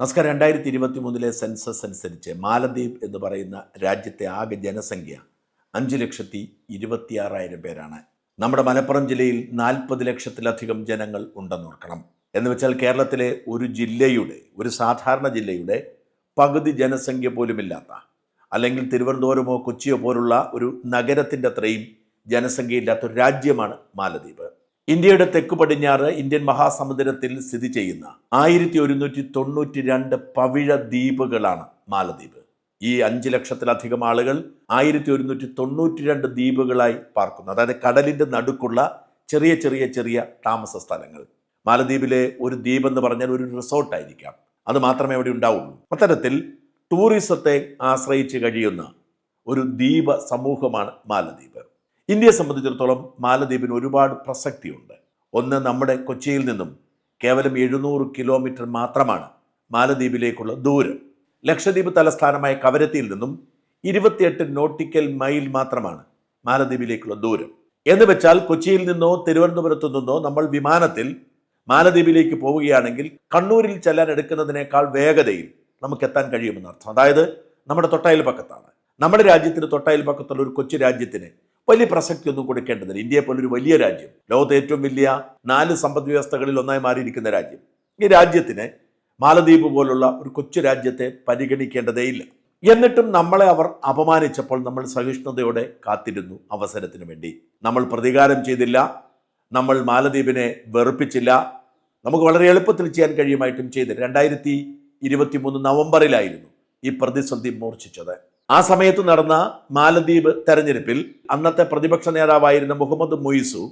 നമസ്കാരം. രണ്ടായിരത്തി ഇരുപത്തി മൂന്നിലെ സെൻസസ് അനുസരിച്ച് മാലദ്വീപ് എന്ന് പറയുന്ന രാജ്യത്തെ ആകെ ജനസംഖ്യ അഞ്ച് ലക്ഷത്തി ഇരുപത്തിയാറായിരം പേരാണ്. നമ്മുടെ മലപ്പുറം ജില്ലയിൽ നാൽപ്പത് ലക്ഷത്തിലധികം ജനങ്ങൾ ഉണ്ടെന്നോർക്കണം എന്ന് വെച്ചാൽ കേരളത്തിലെ ഒരു ജില്ലയുടെ ഒരു സാധാരണ ജില്ലയുടെ പകുതി ജനസംഖ്യ പോലുമില്ലാത്ത അല്ലെങ്കിൽ തിരുവനന്തപുരമോ കൊച്ചിയോ പോലുള്ള ഒരു നഗരത്തിന്റെ അത്രയും ജനസംഖ്യയില്ലാത്ത ഒരു രാജ്യമാണ് മാലദ്വീപ്. ഇന്ത്യയുടെ തെക്ക് പടിഞ്ഞാറ് ഇന്ത്യൻ മഹാസമുദ്രത്തിൽ സ്ഥിതി ചെയ്യുന്ന ആയിരത്തി ഒരുന്നൂറ്റി തൊണ്ണൂറ്റി രണ്ട് പവിഴ ദ്വീപുകളാണ് മാലദ്വീപ്. ഈ അഞ്ച് ലക്ഷത്തിലധികം ആളുകൾ ആയിരത്തി ഒരുന്നൂറ്റി തൊണ്ണൂറ്റി രണ്ട് ദ്വീപുകളായി പാർക്കുന്നു. അതായത് കടലിന്റെ നടുക്കുള്ള ചെറിയ ചെറിയ ചെറിയ താമസ സ്ഥലങ്ങൾ. മാലദ്വീപിലെ ഒരു ദ്വീപ് എന്ന് പറഞ്ഞാൽ ഒരു റിസോർട്ടായിരിക്കാം അത് മാത്രമേ അവിടെ ഉണ്ടാവുള്ളൂ. അത്തരത്തിൽ ടൂറിസത്തെ ആശ്രയിച്ച് കഴിയുന്ന ഒരു ദ്വീപ സമൂഹമാണ് മാലദ്വീപ്. ഇന്ത്യയെ സംബന്ധിച്ചിടത്തോളം മാലദ്വീപിന് ഒരുപാട് പ്രസക്തിയുണ്ട്. ഒന്ന് നമ്മുടെ കൊച്ചിയിൽ നിന്നും കേവലം എഴുന്നൂറ് കിലോമീറ്റർ മാത്രമാണ് മാലദ്വീപിലേക്കുള്ള ദൂരം. ലക്ഷദ്വീപ് തലസ്ഥാനമായ കവരത്തിയിൽ നിന്നും ഇരുപത്തിയെട്ട് നോട്ടിക്കൽ മൈൽ മാത്രമാണ് മാലദ്വീപിലേക്കുള്ള ദൂരം. എന്ന് വെച്ചാൽ കൊച്ചിയിൽ നിന്നോ തിരുവനന്തപുരത്തു നിന്നോ നമ്മൾ വിമാനത്തിൽ മാലദ്വീപിലേക്ക് പോവുകയാണെങ്കിൽ കണ്ണൂരിൽ ചെല്ലാൻ എടുക്കുന്നതിനേക്കാൾ വേഗതയിൽ നമുക്ക് എത്താൻ കഴിയുമെന്നർത്ഥം. അതായത് നമ്മുടെ തൊട്ടയൽപക്കത്താണ്. നമ്മുടെ രാജ്യത്തിന് തൊട്ടയൽപക്കത്തുള്ള ഒരു കൊച്ചു രാജ്യത്തിന് വലിയ പ്രസക്തി ഒന്നും കൊടുക്കേണ്ടതില്ല. ഇന്ത്യയെ പോലൊരു വലിയ രാജ്യം. ലോകത്തെ ഏറ്റവും വലിയ നാല് സമ്പദ് വ്യവസ്ഥകളിൽ ഒന്നായി മാറിയിരിക്കുന്ന രാജ്യം. ഈ രാജ്യത്തിന് മാലദ്വീപ് പോലുള്ള ഒരു കൊച്ചു രാജ്യത്തെ പരിഗണിക്കേണ്ടതേയില്ല. എന്നിട്ടും നമ്മളെ അവർ അപമാനിച്ചപ്പോൾ നമ്മൾ സഹിഷ്ണുതയോടെ കാത്തിരുന്നു അവസരത്തിന് വേണ്ടി. നമ്മൾ പ്രതികാരം ചെയ്തില്ല. നമ്മൾ മാലദ്വീപിനെ വെറുപ്പിച്ചില്ല. നമുക്ക് വളരെ എളുപ്പത്തിൽ ചെയ്യാൻ കഴിയുമായിട്ടും ചെയ്ത് രണ്ടായിരത്തി ഇരുപത്തി മൂന്ന് നവംബറിലായിരുന്നു ഈ പ്രതിസന്ധി മൂർച്ഛിച്ചത്. ആ സമയത്ത് നടന്ന മാലദ്വീപ് തെരഞ്ഞെടുപ്പിൽ അന്നത്തെ പ്രതിപക്ഷ നേതാവായിരുന്ന മുഹമ്മദ് മൊയ്സു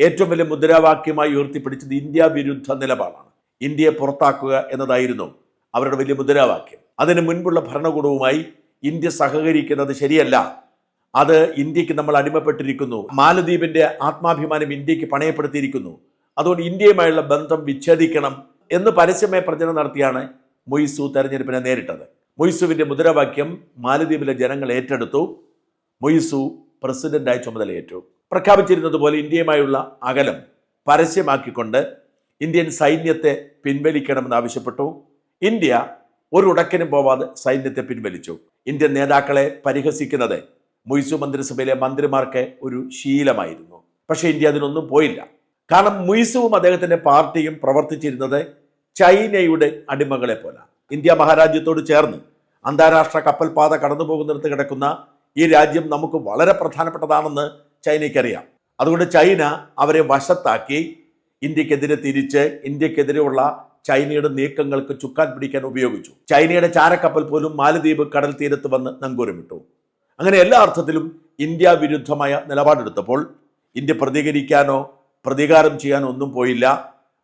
ഏറ്റവും വലിയ മുദ്രാവാക്യമായി ഉയർത്തിപ്പിടിച്ചത് ഇന്ത്യ വിരുദ്ധ നിലപാടാണ്. ഇന്ത്യയെ പുറത്താക്കുക എന്നതായിരുന്നു അവരുടെ വലിയ മുദ്രാവാക്യം. അതിന് മുൻപുള്ള ഭരണകൂടവുമായി ഇന്ത്യ സഹകരിക്കുന്നത് ശരിയല്ല. അത് ഇന്ത്യയ്ക്ക് നമ്മൾ അടിമപ്പെട്ടിരിക്കുന്നു. മാലദ്വീപിന്റെ ആത്മാഭിമാനം ഇന്ത്യയ്ക്ക് പണയപ്പെടുത്തിയിരിക്കുന്നു. അതുകൊണ്ട് ഇന്ത്യയുമായുള്ള ബന്ധം വിച്ഛേദിക്കണം എന്ന് പരസ്യമായ പ്രചരണം നടത്തിയാണ് മൊയ്സു തെരഞ്ഞെടുപ്പിനെ നേരിട്ടത്. മൊയ്സുവിന്റെ മുദ്രാവാക്യം മാലദ്വീപിലെ ജനങ്ങൾ ഏറ്റെടുത്തു. മൊയ്സു പ്രസിഡന്റായി ചുമതലയേറ്റു. പ്രഖ്യാപിച്ചിരുന്നത് പോലെ ഇന്ത്യയുമായുള്ള അകലം പരസ്യമാക്കിക്കൊണ്ട് ഇന്ത്യൻ സൈന്യത്തെ പിൻവലിക്കണമെന്ന് ആവശ്യപ്പെട്ടു. ഇന്ത്യ ഒരു ഉടക്കിനും പോവാതെ സൈന്യത്തെ പിൻവലിച്ചു. ഇന്ത്യൻ നേതാക്കളെ പരിഹസിക്കുന്നത് മൊയ്സു മന്ത്രിസഭയിലെ മന്ത്രിമാർക്ക് ഒരു ശീലമായിരുന്നു. പക്ഷേ ഇന്ത്യ അതിനൊന്നും പോയില്ല. കാരണം മുയ്സുവും അദ്ദേഹത്തിന്റെ പാർട്ടിയും പ്രവർത്തിച്ചിരുന്നത് ചൈനയുടെ അടിമകളെ പോലെ ഇന്ത്യ മഹാരാജ്യത്തോട് ചേർന്ന് അന്താരാഷ്ട്ര കപ്പൽപാത കടന്നു പോകുന്നിടത്ത് കിടക്കുന്ന ഈ രാജ്യം നമുക്ക് വളരെ പ്രധാനപ്പെട്ടതാണെന്ന് ചൈനയ്ക്കറിയാം. അതുകൊണ്ട് ചൈന അവരെ വശത്താക്കി ഇന്ത്യക്കെതിരെ തിരിച്ച് ഇന്ത്യക്കെതിരെയുള്ള ചൈനയുടെ നീക്കങ്ങൾക്ക് ചുക്കാൻ പിടിക്കാൻ ഉപയോഗിച്ചു. ചൈനയുടെ ചാരക്കപ്പൽ പോലും മാലദ്വീപ് കടൽ തീരത്ത് വന്ന് നങ്കൂരമിട്ടു. അങ്ങനെ എല്ലാ അർത്ഥത്തിലും ഇന്ത്യ വിരുദ്ധമായ നിലപാടെടുത്തപ്പോൾ ഇന്ത്യ പ്രതികരിക്കാനോ പ്രതികാരം ചെയ്യാനോ ഒന്നും പോയില്ല.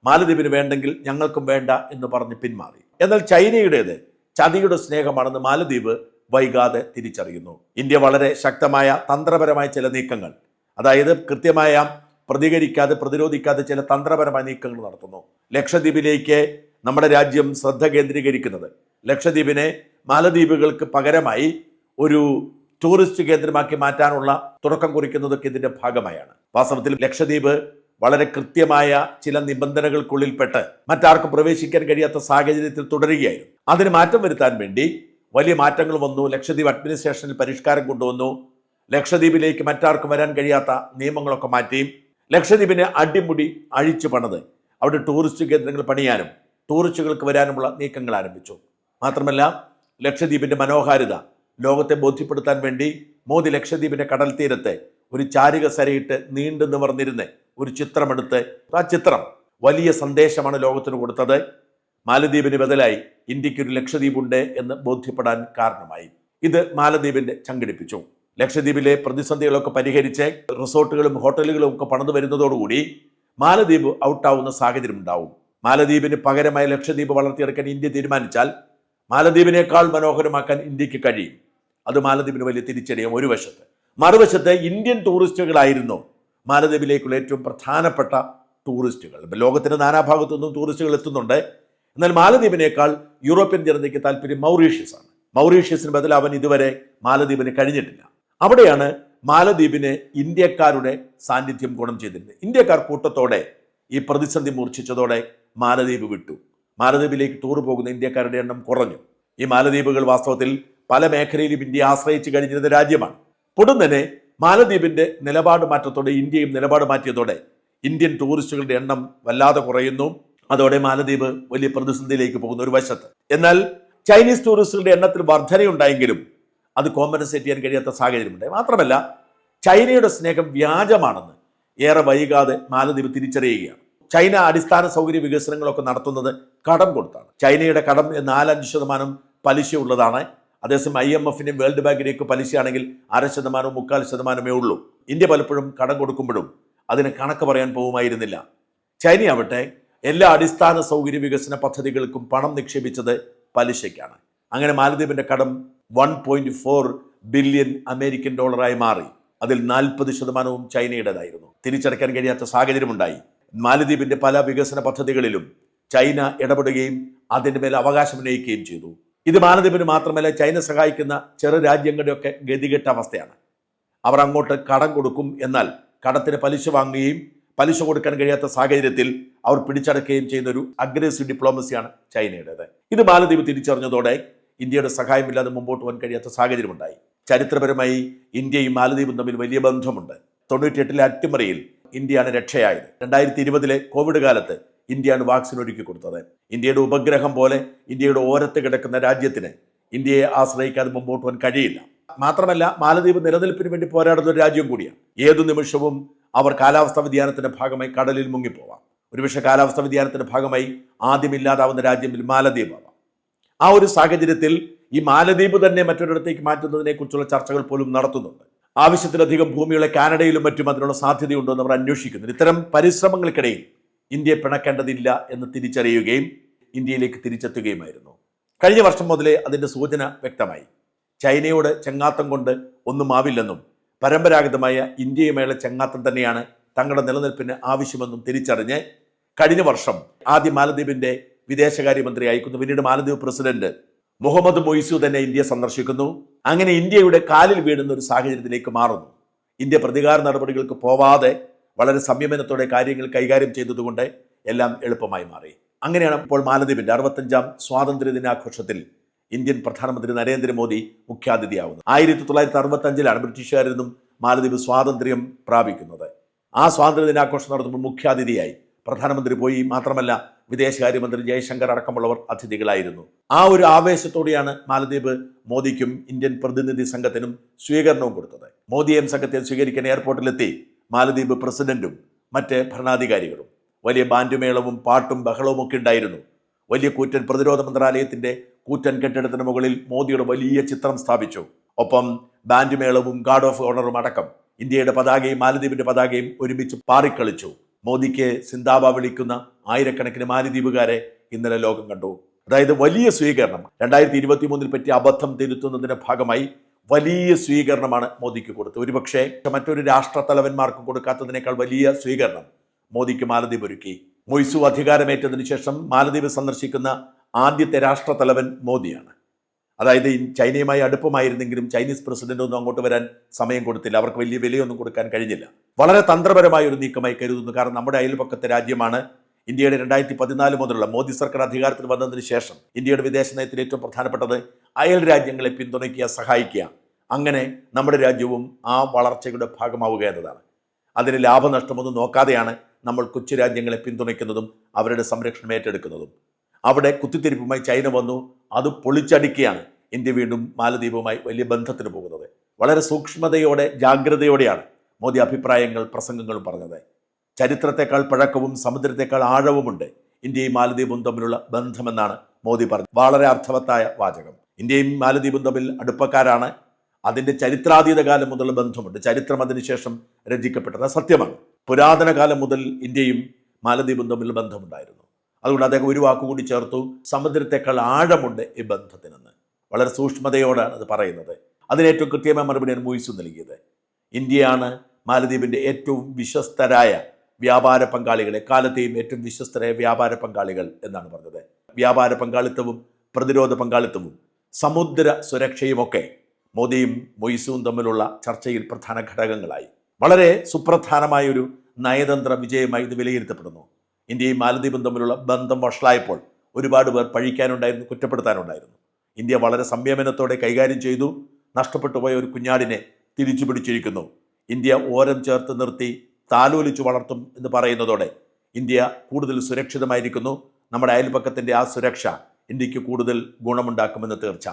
മാലദ്വീപിന് വേണ്ടെങ്കിൽ ഞങ്ങൾക്കും വേണ്ട എന്ന് പറഞ്ഞ് പിന്മാറി. എന്നാൽ ചൈനയുടേത് ചതിയുടെ സ്നേഹമാണെന്ന് മാലദ്വീപ് വൈകാതെ തിരിച്ചറിയുന്നു. ഇന്ത്യ വളരെ ശക്തമായ തന്ത്രപരമായ ചില നീക്കങ്ങൾ അതായത് കൃത്യമായ പ്രതികരിക്കാതെ പ്രതിരോധിക്കാതെ ചില തന്ത്രപരമായ നീക്കങ്ങൾ നടത്തുന്നു. ലക്ഷദ്വീപിലേക്ക് നമ്മുടെ രാജ്യം ശ്രദ്ധ കേന്ദ്രീകരിക്കുന്നത് ലക്ഷദ്വീപിനെ മാലദ്വീപുകൾക്ക് പകരമായി ഒരു ടൂറിസ്റ്റ് കേന്ദ്രമാക്കി മാറ്റാനുള്ള തുടക്കം കുറിക്കുന്നതൊക്കെ ഇതിന്റെ ഭാഗമായാണ്. വാസ്തവത്തിൽ ലക്ഷദ്വീപ് വളരെ കൃത്യമായ ചില നിബന്ധനകൾക്കുള്ളിൽപ്പെട്ട് മറ്റാർക്കും പ്രവേശിക്കാൻ കഴിയാത്ത സാഹചര്യത്തിൽ തുടരുകയായിരുന്നു. അതിന് മാറ്റം വരുത്താൻ വേണ്ടി വലിയ മാറ്റങ്ങൾ വന്നു. ലക്ഷദ്വീപ് അഡ്മിനിസ്ട്രേഷനിൽ പരിഷ്കാരം കൊണ്ടുവന്നു. ലക്ഷദ്വീപിലേക്ക് മറ്റാർക്കും വരാൻ കഴിയാത്ത നിയമങ്ങളൊക്കെ മാറ്റി. ലക്ഷദ്വീപിനെ അടിമുടി അഴിച്ചു പണത് അവിടെ ടൂറിസ്റ്റ് കേന്ദ്രങ്ങൾ പണിയാനും ടൂറിസ്റ്റുകൾക്ക് വരാനുമുള്ള നീക്കങ്ങൾ ആരംഭിച്ചു. മാത്രമല്ല ലക്ഷദ്വീപിന്റെ മനോഹാരിത ലോകത്തെ ബോധ്യപ്പെടുത്താൻ വേണ്ടി മോദി ലക്ഷദ്വീപിന്റെ കടൽ തീരത്തെ ഒരു ചാരിക സരയിട്ട് നീണ്ടു നിവർന്നിരുന്ന്. ഒരു ചിത്രമെടുത്ത് ആ ചിത്രം വലിയ സന്ദേശമാണ് ലോകത്തിന് കൊടുത്തത്. മാലദ്വീപിന് ബദലായി ഇന്ത്യയ്ക്ക് ഒരു ലക്ഷദ്വീപുണ്ട് എന്ന് ബോധ്യപ്പെടാൻ കാരണമായി. ഇത് മാലദ്വീപിന്റെ ചങ്കടിപ്പിച്ചു. ലക്ഷദ്വീപിലെ പ്രതിസന്ധികളൊക്കെ പരിഹരിച്ച് റിസോർട്ടുകളും ഹോട്ടലുകളും ഒക്കെ പണിതു വരുന്നതോടുകൂടി മാലദ്വീപ് ഔട്ടാവുന്ന സാഹചര്യം ഉണ്ടാവും. മാലദ്വീപിന് പകരമായി ലക്ഷദ്വീപ് വളർത്തിയെടുക്കാൻ ഇന്ത്യ തീരുമാനിച്ചാൽ മാലദ്വീപിനേക്കാൾ മനോഹരമാക്കാൻ ഇന്ത്യയ്ക്ക് കഴിയും. അത് മാലദ്വീപിന് വലിയ തിരിച്ചടിയും ഒരു വശത്ത്. മറുവശത്ത് ഇന്ത്യൻ ടൂറിസ്റ്റുകളായിരുന്നു മാലദ്വീപിലേക്കുള്ള ഏറ്റവും പ്രധാനപ്പെട്ട ടൂറിസ്റ്റുകൾ. ഇപ്പം ലോകത്തിന്റെ നാനാഭാഗത്തു നിന്നും ടൂറിസ്റ്റുകൾ എത്തുന്നുണ്ട്. എന്നാൽ മാലദ്വീപിനേക്കാൾ യൂറോപ്യൻ ജനതയ്ക്ക് താല്പര്യം മൗറീഷ്യസ് ആണ്. മൗറീഷ്യസിന് ബദൽ അവൻ ഇതുവരെ മാലദ്വീപിന് കഴിഞ്ഞിട്ടില്ല. അവിടെയാണ് മാലദ്വീപിന് ഇന്ത്യക്കാരുടെ സാന്നിധ്യം ഗുണം ചെയ്തിരുന്നത്. ഇന്ത്യക്കാർ കൂട്ടത്തോടെ ഈ പ്രതിസന്ധി മൂർച്ഛിച്ചതോടെ മാലദ്വീപ് വിട്ടു. മാലദ്വീപിലേക്ക് ടൂർ പോകുന്ന ഇന്ത്യക്കാരുടെ എണ്ണം കുറഞ്ഞു. ഈ മാലദ്വീപുകൾ വാസ്തവത്തിൽ പല മേഖലയിലും ഇന്ത്യ ആശ്രയിച്ചു കഴിഞ്ഞിരുന്ന രാജ്യമാണ്. പൊടും തന്നെ മാലദ്വീപിന്റെ നിലപാട് മാറ്റത്തോടെ ഇന്ത്യയും നിലപാട് മാറ്റിയതോടെ ഇന്ത്യൻ ടൂറിസ്റ്റുകളുടെ എണ്ണം വല്ലാതെ കുറയുന്നു. അതോടെ മാലദ്വീപ് വലിയ പ്രതിസന്ധിയിലേക്ക് പോകുന്ന ഒരു വശത്ത്. എന്നാൽ ചൈനീസ് ടൂറിസ്റ്റുകളുടെ എണ്ണത്തിൽ വർധനയുണ്ടായെങ്കിലും അത് കോമ്പൻസേറ്റ് ചെയ്യാൻ കഴിയാത്ത സാഹചര്യമുണ്ടായി. മാത്രമല്ല ചൈനയുടെ സ്നേഹം വ്യാജമാണെന്ന് ഏറെ വൈകാതെ മാലദ്വീപ് തിരിച്ചറിയുകയാണ്. ചൈന അടിസ്ഥാന സൗകര്യ വികസനങ്ങളൊക്കെ നടത്തുന്നത് കടം കൊടുത്താണ്. ചൈനയുടെ കടം നാലഞ്ച് ശതമാനം പലിശയുള്ളതാണ്. അതേസമയം ഐ എം എഫിന്റെയും വേൾഡ് ബാങ്കിനെയൊക്കെ പലിശയാണെങ്കിൽ അര ശതമാനവും മുക്കാൽ ശതമാനമേ ഉള്ളൂ. ഇന്ത്യ പലപ്പോഴും കടം കൊടുക്കുമ്പോഴും അതിന് കണക്ക് പറയാൻ പോകുമായിരുന്നില്ല. ചൈനയാവട്ടെ എല്ലാ അടിസ്ഥാന സൗകര്യ വികസന പദ്ധതികൾക്കും പണം നിക്ഷേപിച്ചത് പലിശയ്ക്കാണ്. അങ്ങനെ മാലദ്വീപിന്റെ കടം one point four billion American ഡോളറായി മാറി. അതിൽ നാൽപ്പത് ശതമാനവും ചൈനയുടേതായിരുന്നു. തിരിച്ചടയ്ക്കാൻ കഴിയാത്ത സാഹചര്യമുണ്ടായി. മാലദ്വീപിന്റെ പല വികസന പദ്ധതികളിലും ചൈന ഇടപെടുകയും അതിന്റെ മേൽ അവകാശം ഉന്നയിക്കുകയും ചെയ്തു. ഇത് മാലദ്വീപിന് മാത്രമല്ല ചൈന സഹായിക്കുന്ന ചെറു രാജ്യങ്ങളുടെയൊക്കെ ഗതികെട്ട അവസ്ഥയാണ്. അവർ അങ്ങോട്ട് കടം കൊടുക്കും എന്നാൽ കടത്തിന് പലിശ വാങ്ങുകയും പലിശ കൊടുക്കാൻ കഴിയാത്ത സാഹചര്യത്തിൽ അവർ പിടിച്ചടക്കുകയും ചെയ്യുന്ന ഒരു അഗ്രസീവ് ഡിപ്ലോമസിയാണ് ചൈനയുടേത്. ഇത് മാലദ്വീപ് തിരിച്ചറിഞ്ഞതോടെ ഇന്ത്യയുടെ സഹായമില്ലാതെ മുമ്പോട്ട് പോകാൻ കഴിയാത്ത സാഹചര്യമുണ്ടായി. ചരിത്രപരമായി ഇന്ത്യയും മാലദ്വീപും തമ്മിൽ വലിയ ബന്ധമുണ്ട്. തൊണ്ണൂറ്റിയെട്ടിലെ അട്ടിമറിയിൽ ഇന്ത്യയാണ് രക്ഷയായത്. രണ്ടായിരത്തി ഇരുപതിലെ കോവിഡ് കാലത്ത് ഇന്ത്യയാണ് വാക്സിൻ ഒരുക്കി കൊടുത്തത്. ഇന്ത്യയുടെ ഉപഗ്രഹം പോലെ ഇന്ത്യയുടെ ഓരത്ത് കിടക്കുന്ന രാജ്യത്തിന് ഇന്ത്യയെ ആശ്രയിക്കാതെ മുമ്പോട്ട് പോകാൻ കഴിയില്ല. മാത്രമല്ല മാലദ്വീപ് നിലനിൽപ്പിന് വേണ്ടി പോരാടുന്ന ഒരു രാജ്യം കൂടിയാണ്. ഏതു നിമിഷവും അവർ കാലാവസ്ഥാ വ്യതിയാനത്തിന്റെ ഭാഗമായി കടലിൽ മുങ്ങിപ്പോവാം. ഒരുപക്ഷെ കാലാവസ്ഥാ വ്യതിയാനത്തിന്റെ ഭാഗമായി ആദ്യമില്ലാതാവുന്ന രാജ്യം മാലദ്വീപ് ആവാം. ആ ഒരു സാഹചര്യത്തിൽ ഈ മാലദ്വീപ് തന്നെ മറ്റൊരിടത്തേക്ക് മാറ്റുന്നതിനെ കുറിച്ചുള്ള ചർച്ചകൾ പോലും നടത്തുന്നുണ്ട്. ആവശ്യത്തിലധികം ഭൂമിയുള്ള കാനഡയിലും മറ്റും അതിനുള്ള സാധ്യതയുണ്ടോ എന്ന് അവർ അന്വേഷിക്കുന്നു ഇത്തരം പരിശ്രമങ്ങൾക്കിടയിൽ ഇന്ത്യയെ പിണക്കേണ്ടതില്ല എന്ന് തിരിച്ചറിയുകയും ഇന്ത്യയിലേക്ക് തിരിച്ചെത്തുകയുമായിരുന്നു. കഴിഞ്ഞ വർഷം മുതലേ അതിന്റെ സൂചന വ്യക്തമായി. ചൈനയോട് ചെങ്ങാത്തം കൊണ്ട് ഒന്നും ആവില്ലെന്നും പരമ്പരാഗതമായ ഇന്ത്യയുമായുള്ള ചെങ്ങാത്തം തന്നെയാണ് തങ്ങളുടെ നിലനിൽപ്പിന് ആവശ്യമെന്നും തിരിച്ചറിഞ്ഞ് കഴിഞ്ഞ വർഷം ആദ്യ മാലദ്വീപിന്റെ വിദേശകാര്യമന്ത്രി അയക്കുന്നു പിന്നീട് മാലദ്വീപ് പ്രസിഡന്റ് മുഹമ്മദ് മൊയ്സു തന്നെ ഇന്ത്യ സന്ദർശിക്കുന്നു. അങ്ങനെ ഇന്ത്യയുടെ കാലിൽ വീഴുന്ന ഒരു സാഹചര്യത്തിലേക്ക് മാറുന്നു. ഇന്ത്യ പ്രതികാര നടപടികൾക്ക് പോവാതെ വളരെ സംയമനത്തോടെ കാര്യങ്ങൾ കൈകാര്യം ചെയ്തതുകൊണ്ട് എല്ലാം എളുപ്പമായി മാറി. അങ്ങനെയാണ് ഇപ്പോൾ മാലദ്വീപിന്റെ അറുപത്തഞ്ചാം സ്വാതന്ത്ര്യ ദിനാഘോഷത്തിൽ ഇന്ത്യൻ പ്രധാനമന്ത്രി നരേന്ദ്രമോദി മുഖ്യാതിഥിയാവുന്നത്. ആയിരത്തി തൊള്ളായിരത്തി അറുപത്തി അഞ്ചിലാണ് ബ്രിട്ടീഷുകാരിൽ നിന്നും മാലദ്വീപ് സ്വാതന്ത്ര്യം പ്രാപിക്കുന്നത്. ആ സ്വാതന്ത്ര്യ ദിനാഘോഷം നടത്തുമ്പോൾ മുഖ്യാതിഥിയായി പ്രധാനമന്ത്രി പോയി മാത്രമല്ല വിദേശകാര്യമന്ത്രി ജയശങ്കർ അടക്കമുള്ളവർ അതിഥികളായിരുന്നു. ആ ഒരു ആവേശത്തോടെയാണ് മാലദ്വീപ് മോദിക്കും ഇന്ത്യൻ പ്രതിനിധി സംഘത്തിനും സ്വീകരണവും കൊടുത്തത്. മോദി എം സംഘത്തെ സ്വീകരിക്കാൻ എയർപോർട്ടിലെത്തി മാലദ്വീപ് പ്രസിഡന്റും മറ്റ് ഭരണാധികാരികളും. വലിയ ബാൻഡുമേളവും പാട്ടും ബഹളവും ഒക്കെ ഉണ്ടായിരുന്നു. വലിയ കൂറ്റൻ പ്രതിരോധ മന്ത്രാലയത്തിന്റെ കൂറ്റൻ കെട്ടിടത്തിന് മുകളിൽ മോദിയുടെ വലിയ ചിത്രം സ്ഥാപിച്ചു. ഒപ്പം ബാൻഡുമേളവും ഗാർഡ് ഓഫ് ഓണറും അടക്കം ഇന്ത്യയുടെ പതാകയും മാലദ്വീപിന്റെ പതാകയും ഒരുമിച്ച് പാറിക്കളിച്ചു. മോദിക്ക് സിന്താബ വിളിക്കുന്ന ആയിരക്കണക്കിന് മാലദ്വീപുകാരെ ഇന്നലെ ലോകം കണ്ടു. അതായത് വലിയ സ്വീകരണം. രണ്ടായിരത്തി ഇരുപത്തി മൂന്നിൽ പറ്റിയ അബദ്ധം തിരുത്തുന്നതിന്റെ ഭാഗമായി വലിയ സ്വീകരണമാണ് മോദിക്ക് കൊടുത്തത്. ഒരുപക്ഷെ മറ്റൊരു രാഷ്ട്രത്തലവന്മാർക്കും കൊടുക്കാത്തതിനേക്കാൾ വലിയ സ്വീകരണം മോദിക്ക് മാലദ്വീപ് ഒരുക്കി. മൊയ്സു അധികാരമേറ്റതിനു ശേഷം മാലദ്വീപ് സന്ദർശിക്കുന്ന ആദ്യത്തെ രാഷ്ട്രത്തലവൻ മോദിയാണ്. അതായത് ചൈനയുമായി അടുപ്പമായിരുന്നെങ്കിലും ചൈനീസ് പ്രസിഡന്റ് ഒന്നും അങ്ങോട്ട് വരാൻ സമയം കൊടുത്തില്ല. അവർക്ക് വലിയ വിലയൊന്നും കൊടുക്കാൻ കഴിഞ്ഞില്ല. വളരെ തന്ത്രപരമായ ഒരു നീക്കമായി കരുതുന്നു. കാരണം നമ്മുടെ അയൽപക്കത്തെ രാജ്യമാണ് ഇന്ത്യയുടെ രണ്ടായിരത്തി പതിനാല് മുതലുള്ള മോദി സർക്കാർ അധികാരത്തിൽ വന്നതിന് ശേഷം ഇന്ത്യയുടെ വിദേശ നയത്തിൽ ഏറ്റവും പ്രധാനപ്പെട്ടത് അയൽ രാജ്യങ്ങളെ പിന്തുണയ്ക്കുക സഹായിക്കുക. അങ്ങനെ നമ്മുടെ രാജ്യവും ആ വളർച്ചയുടെ ഭാഗമാവുക എന്നതാണ്. അതിന് ലാഭനഷ്ടമൊന്നും നോക്കാതെയാണ് നമ്മൾ കൊച്ചു രാജ്യങ്ങളെ പിന്തുണയ്ക്കുന്നതും അവരുടെ സംരക്ഷണം ഏറ്റെടുക്കുന്നതും. അവിടെ കുത്തിത്തിരിപ്പുമായി ചൈന വന്നു അത് പൊളിച്ചടിക്കുകയാണ് ഇന്ത്യ വീണ്ടും മാലദ്വീപുമായി വലിയ ബന്ധത്തിന് പോകുന്നത്. വളരെ സൂക്ഷ്മതയോടെ ജാഗ്രതയോടെയാണ് മോദി അഭിപ്രായങ്ങൾ പ്രസംഗങ്ങളും പറഞ്ഞത്. ചരിത്രത്തെക്കാൾ പഴക്കവും സമുദ്രത്തെക്കാൾ ആഴവുമുണ്ട് ഇന്ത്യയും മാലദ്വീപും തമ്മിലുള്ള ബന്ധമെന്നാണ് മോദി പറഞ്ഞത്. വളരെ അർത്ഥവത്തായ വാചകം. ഇന്ത്യയും മാലദ്വീപും തമ്മിൽ അടുപ്പക്കാരാണ്. അതിന്റെ ചരിത്രാതീത കാലം മുതലുള്ള ബന്ധമുണ്ട്. ചരിത്രം അതിനുശേഷം രചിക്കപ്പെട്ടത്. സത്യമാണ്. പുരാതന കാലം മുതൽ ഇന്ത്യയും മാലദ്വീപും തമ്മിൽ ബന്ധമുണ്ടായിരുന്നു. അതുകൊണ്ട് അദ്ദേഹം ഒരു വാക്കുകൂടി ചേർത്തു. സമുദ്രത്തെക്കാൾ ആഴമുണ്ട് ഈ ബന്ധത്തിനെന്ന്. വളരെ സൂക്ഷ്മതയോടാണ് അത് പറയുന്നത്. അതിന് ഏറ്റവും കൃത്യമായ മറുപടിയാണ് മൂയിസു നൽകിയത്. ഇന്ത്യയാണ് മാലദ്വീപിന്റെ ഏറ്റവും വിശ്വസ്തരായ വ്യാപാര പങ്കാളികളെ കാലത്തെയും ഏറ്റവും വിശ്വസ്തരായ വ്യാപാര പങ്കാളികൾ എന്നാണ് പറഞ്ഞത്. വ്യാപാര പങ്കാളിത്തവും പ്രതിരോധ പങ്കാളിത്തവും സമുദ്ര സുരക്ഷയുമൊക്കെ മോദിയും മൊയ്സുവും തമ്മിലുള്ള ചർച്ചയിൽ പ്രധാന ഘടകങ്ങളായി. വളരെ സുപ്രധാനമായ ഒരു നയതന്ത്ര വിജയമായി ഇത് വിലയിരുത്തപ്പെടുന്നു. ഇന്ത്യയും മാലദ്വീപും തമ്മിലുള്ള ബന്ധം വഷളായപ്പോൾ ഒരുപാട് പേർ പഴിക്കാനുണ്ടായിരുന്നു കുറ്റപ്പെടുത്താനുണ്ടായിരുന്നു. ഇന്ത്യ വളരെ സംയമനത്തോടെ കൈകാര്യം ചെയ്തു നഷ്ടപ്പെട്ടു പോയ ഒരു കുഞ്ഞാടിനെ തിരിച്ചു പിടിച്ചിരിക്കുന്നു ഇന്ത്യ ഓരം ചേർത്ത് നിർത്തി താലോലിച്ചു വളർത്തും എന്ന് പറയുന്നതോടെ ഇന്ത്യ കൂടുതൽ സുരക്ഷിതമായിരിക്കുന്നു. നമ്മുടെ അയൽപക്കത്തിന്റെ ആ സുരക്ഷ ഇന്ത്യയ്ക്ക് കൂടുതൽ ഗുണമുണ്ടാക്കുമെന്ന് തീർച്ച